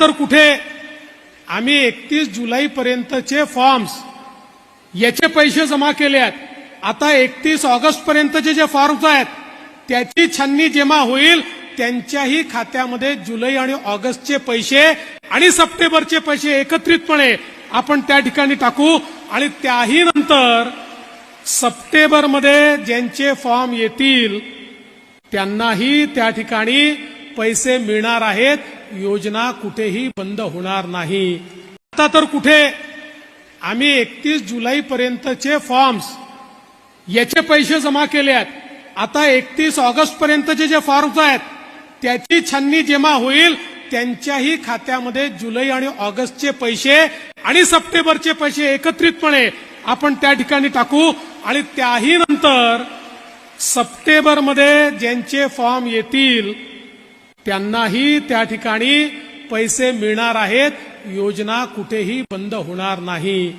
तर कुठे? आम्ही एकतीस जुलैपर्यंतचे फॉर्म्स याचे पैसे जमा केले आहेत. आता एकतीस ऑगस्ट पर्यंतचे जे फॉर्म्स आहेत त्याची छाननी जेव्हा होईल त्यांच्याही खात्यामध्ये जुलै आणि ऑगस्टचे पैसे आणि सप्टेंबरचे पैसे एकत्रितपणे आपण त्या ठिकाणी टाकू आणि त्याही नंतर सप्टेंबरमध्ये ज्यांचे फॉर्म येतील त्यांनाही त्या ठिकाणी पैसे मिळणार आहेत. योजना कुठेही बंद होणार नाही. आता तर कुठे? आम्ही एकतीस जुलैपर्यंतचे फॉर्म्स याचे पैसे जमा केले आहेत. आता एकतीस ऑगस्ट पर्यंतचे जे फॉर्म्स आहेत त्याची छाननी जमा होईल त्यांच्याही खात्यामध्ये जुलै आणि ऑगस्टचे पैसे आणि सप्टेंबरचे पैसे एकत्रितपणे आपण त्या ठिकाणी टाकू आणि त्याही नंतर सप्टेंबरमध्ये ज्यांचे फॉर्म येतील त्यांनाही त्या ठिकाणी पैसे मिळणार आहेत. योजना कुठेही बंद होणार नाही.